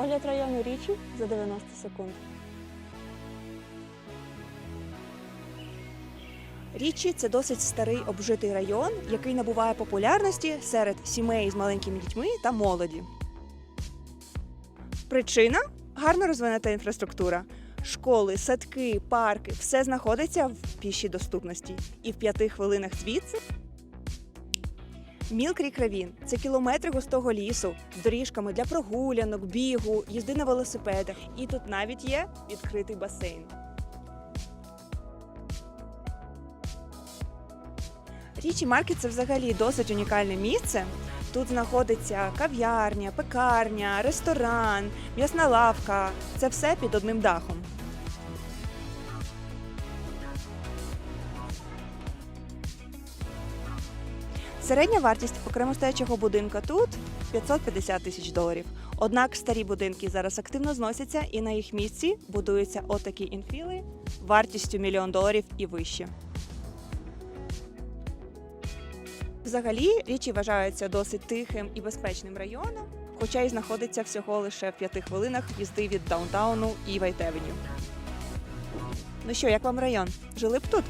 Огляд району Річі за 90 секунд. Річі це досить старий обжитий район, який набуває популярності серед сімей з маленькими дітьми та молоді. Причина гарно розвинута інфраструктура. Школи, садки, парки все знаходиться в пішій доступності. І в п'яти хвилинах звідси. Мілкрік Равін це кілометри густого лісу з доріжками для прогулянок, бігу, їзди на велосипедах. І тут навіть є відкритий басейн. Річі Маркет це взагалі досить унікальне місце. Тут знаходиться кав'ярня, пекарня, ресторан, м'ясна лавка. Це все під одним дахом. Середня вартість окремо стоячого будинка тут 550 тисяч доларів. Однак старі будинки зараз активно зносяться і на їх місці будуються отакі інфіли вартістю мільйон доларів і вище. Взагалі річі вважаються досить тихим і безпечним районом, хоча й знаходиться всього лише в п'яти хвилинах їзди від даунтауну і Вайтевеню. Ну що, як вам район? Жили б тут?